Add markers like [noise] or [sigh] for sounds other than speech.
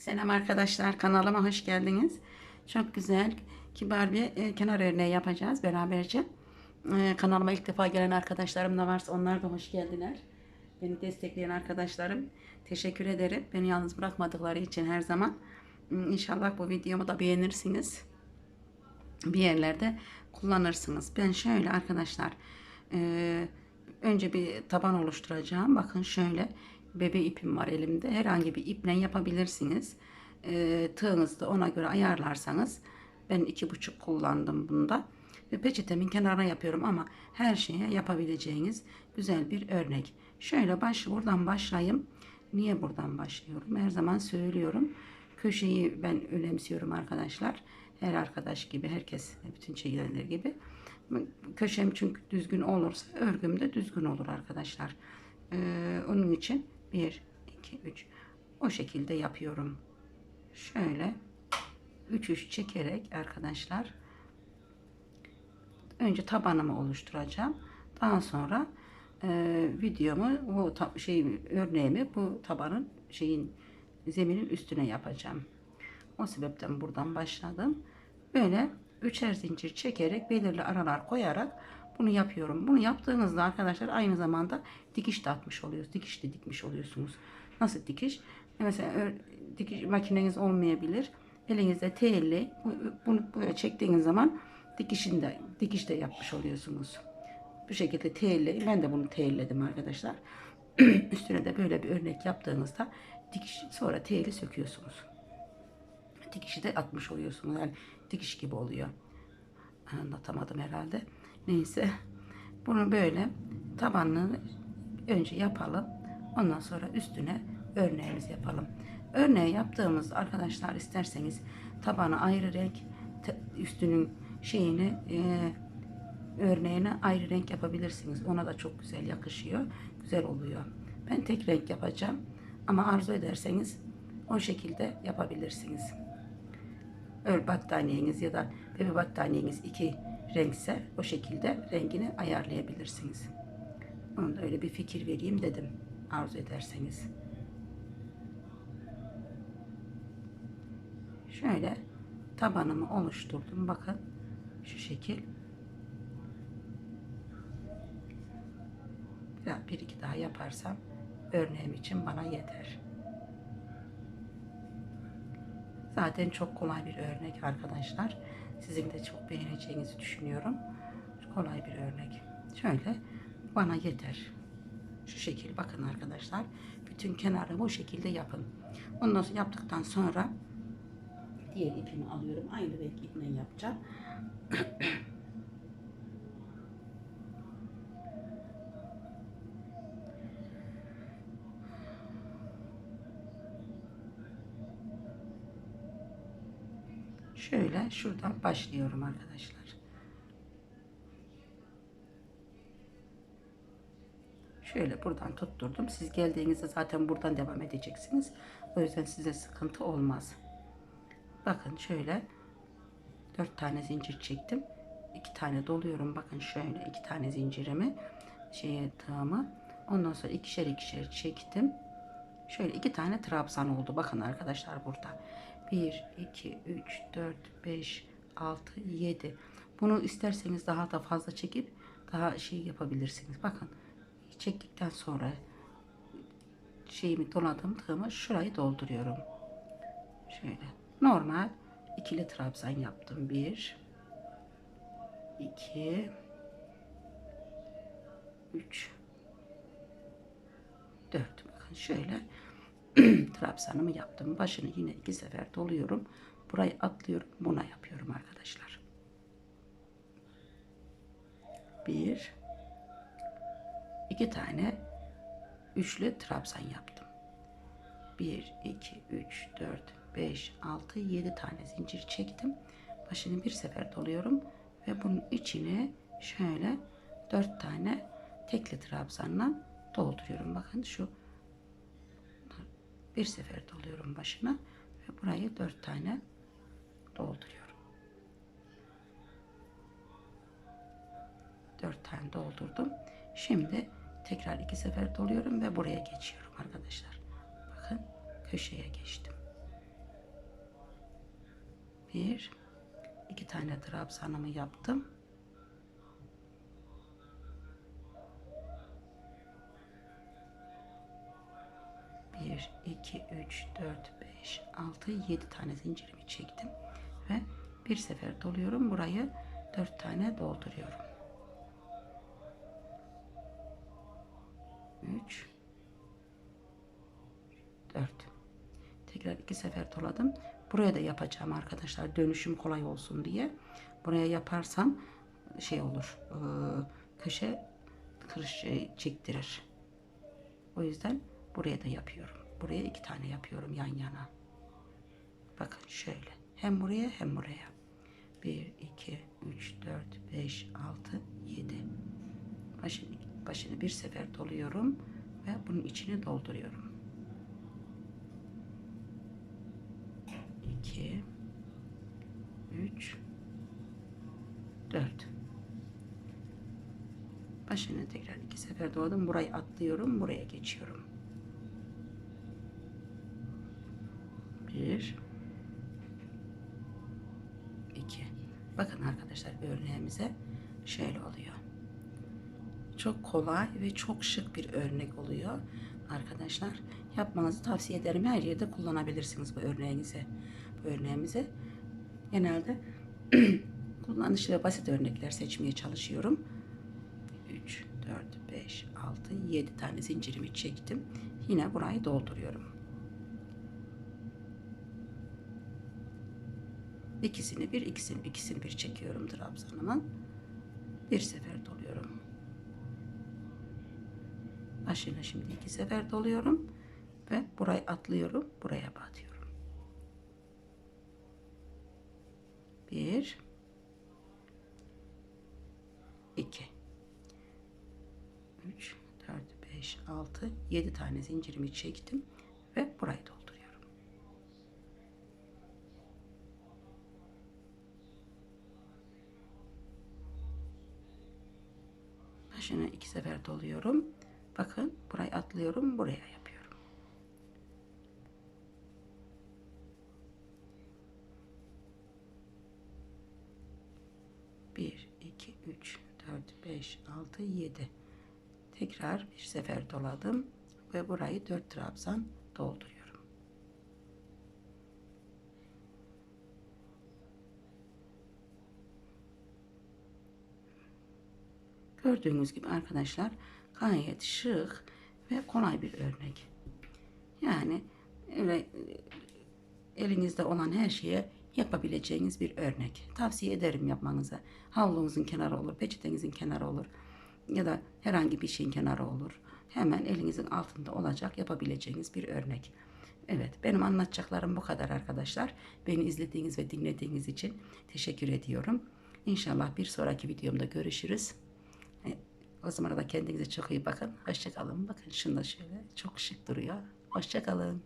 Selam arkadaşlar kanalıma hoş geldiniz. Çok güzel kibar bir e, kenar örneği yapacağız beraberce. E, kanalıma ilk defa gelen arkadaşlarım da varsa onlar da hoş geldiler. Beni destekleyen arkadaşlarım teşekkür ederim. Beni yalnız bırakmadıkları için her zaman. Hmm, İnşallah bu videomu da beğenirsiniz. Bir yerlerde kullanırsınız. Ben şöyle arkadaşlar e, önce bir taban oluşturacağım. Bakın şöyle bebe ipim var elimde. Herhangi bir iple yapabilirsiniz. E, tığınızı da ona göre ayarlarsanız ben iki buçuk kullandım bunda. Ve peçetemin kenarına yapıyorum ama her şeye yapabileceğiniz güzel bir örnek. Şöyle baş buradan başlayayım. Niye buradan başlıyorum? Her zaman söylüyorum. Köşeyi ben önemsiyorum arkadaşlar. Her arkadaş gibi, herkes, bütün şeyler gibi. Köşem çünkü düzgün olursa örgüm de düzgün olur arkadaşlar. Ee, onun için 1, 2, 3 o şekilde yapıyorum. Şöyle 3 3 çekerek arkadaşlar önce tabanımı oluşturacağım. Daha sonra e, videomu bu şey örneğimi bu tabanın şeyin zeminin üstüne yapacağım. O sebepten buradan başladım. Böyle üçer zincir çekerek belirli aralar koyarak bunu yapıyorum. Bunu yaptığınızda arkadaşlar aynı zamanda dikiş de atmış oluyorsunuz. Dikiş de dikmiş oluyorsunuz. Nasıl dikiş? Mesela ör- dikiş makineniz olmayabilir. Elinizde telli bu- bunu böyle çektiğiniz zaman dikişini de dikiş de yapmış oluyorsunuz. Bu şekilde telli. Ben de bunu telledim arkadaşlar. [clears throat] Üstüne de böyle bir örnek yaptığınızda dikiş sonra teli söküyorsunuz dikişi de atmış oluyorsunuz. Yani dikiş gibi oluyor. Anlatamadım herhalde. Neyse. Bunu böyle tabanını önce yapalım. Ondan sonra üstüne örneğimizi yapalım. Örneği yaptığımız arkadaşlar isterseniz tabanı ayrı renk üstünün şeyini e, örneğine ayrı renk yapabilirsiniz. Ona da çok güzel yakışıyor. Güzel oluyor. Ben tek renk yapacağım. Ama arzu ederseniz o şekilde yapabilirsiniz. Ör battaniyeniz ya da bebe battaniyeniz iki renkse o şekilde rengini ayarlayabilirsiniz. Onu da öyle bir fikir vereyim dedim arzu ederseniz. Şöyle tabanımı oluşturdum. Bakın şu şekil. Biraz bir iki daha yaparsam örneğim için bana yeter. Zaten çok kolay bir örnek arkadaşlar. Sizin de çok beğeneceğinizi düşünüyorum. Kolay bir örnek. Şöyle bana yeter. Şu şekil bakın arkadaşlar. Bütün kenarı bu şekilde yapın. Ondan sonra yaptıktan sonra diğer ipimi alıyorum. Aynı renk iple yapacağım. [clears throat] Şöyle şuradan başlıyorum arkadaşlar. Şöyle buradan tutturdum. Siz geldiğinizde zaten buradan devam edeceksiniz. O yüzden size sıkıntı olmaz. Bakın şöyle dört tane zincir çektim. iki tane doluyorum. Bakın şöyle iki tane zincirimi şeye tığımı. Ondan sonra ikişer ikişer çektim. Şöyle iki tane trabzan oldu. Bakın arkadaşlar burada. 1, 2, 3, 4, 5, 6, 7. Bunu isterseniz daha da fazla çekip daha şey yapabilirsiniz. Bakın çektikten sonra şeyimi doladım tığımı şurayı dolduruyorum. Şöyle normal ikili trabzan yaptım. 1 2 3 4 bakın şöyle [clears throat] trabzanımı yaptım. Başını yine iki sefer doluyorum. Burayı atlıyorum. Buna yapıyorum arkadaşlar. Bir, iki tane üçlü trabzan yaptım. Bir, iki, üç, dört, beş, altı, yedi tane zincir çektim. Başını bir sefer doluyorum ve bunun içine şöyle dört tane tekli trabzanla dolduruyorum. Bakın şu bir sefer doluyorum başına ve burayı dört tane dolduruyorum. Dört tane doldurdum. Şimdi tekrar iki sefer doluyorum ve buraya geçiyorum arkadaşlar. Bakın köşeye geçtim. Bir, iki tane trabzanımı yaptım. Bir, iki, üç, dört, beş, altı, yedi tane zincirimi çektim ve bir sefer doluyorum. Burayı dört tane dolduruyorum. Üç, dört. Tekrar iki sefer doladım. Buraya da yapacağım arkadaşlar. Dönüşüm kolay olsun diye. Buraya yaparsam şey olur. e, Köşe kırış şey çektirir. O yüzden buraya da yapıyorum. Buraya iki tane yapıyorum yan yana. Bakın şöyle. Hem buraya hem buraya. 1, 2, 3, 4, 5, 6, 7. Başını, başını bir sefer doluyorum ve bunun içini dolduruyorum. 2 3 4 Başını tekrar iki sefer doladım. Burayı atlıyorum. Buraya geçiyorum. 1 2 Bakın arkadaşlar örneğimize şöyle oluyor. Çok kolay ve çok şık bir örnek oluyor. Arkadaşlar yapmanızı tavsiye ederim. Her yerde kullanabilirsiniz bu örneğinizi. Bu örneğimizi genelde [clears throat] kullanışlı ve basit örnekler seçmeye çalışıyorum. 3, 4, 5, 6, 7 tane zincirimi çektim. Yine burayı dolduruyorum. İkisini bir, ikisini, ikisini bir çekiyorum trabzanımın. Bir sefer doluyorum. Başına şimdi iki sefer doluyorum ve burayı atlıyorum, buraya batıyorum. Bir, iki, üç, dört, beş, altı, yedi tane zincirimi çektim doluyorum. Bakın burayı atlıyorum, buraya yapıyorum. Bir, iki, üç, dört, beş, altı, yedi. Tekrar bir sefer doladım ve burayı dört trabzan dolduruyorum. Gördüğünüz gibi arkadaşlar gayet şık ve kolay bir örnek. Yani öyle e, elinizde olan her şeye yapabileceğiniz bir örnek. Tavsiye ederim yapmanızı. Havlunuzun kenarı olur, peçetenizin kenarı olur ya da herhangi bir şeyin kenarı olur. Hemen elinizin altında olacak yapabileceğiniz bir örnek. Evet, benim anlatacaklarım bu kadar arkadaşlar. Beni izlediğiniz ve dinlediğiniz için teşekkür ediyorum. İnşallah bir sonraki videomda görüşürüz. O zaman da kendinize çok iyi bakın. Hoşçakalın. Bakın şunda şöyle çok şık duruyor. Hoşçakalın.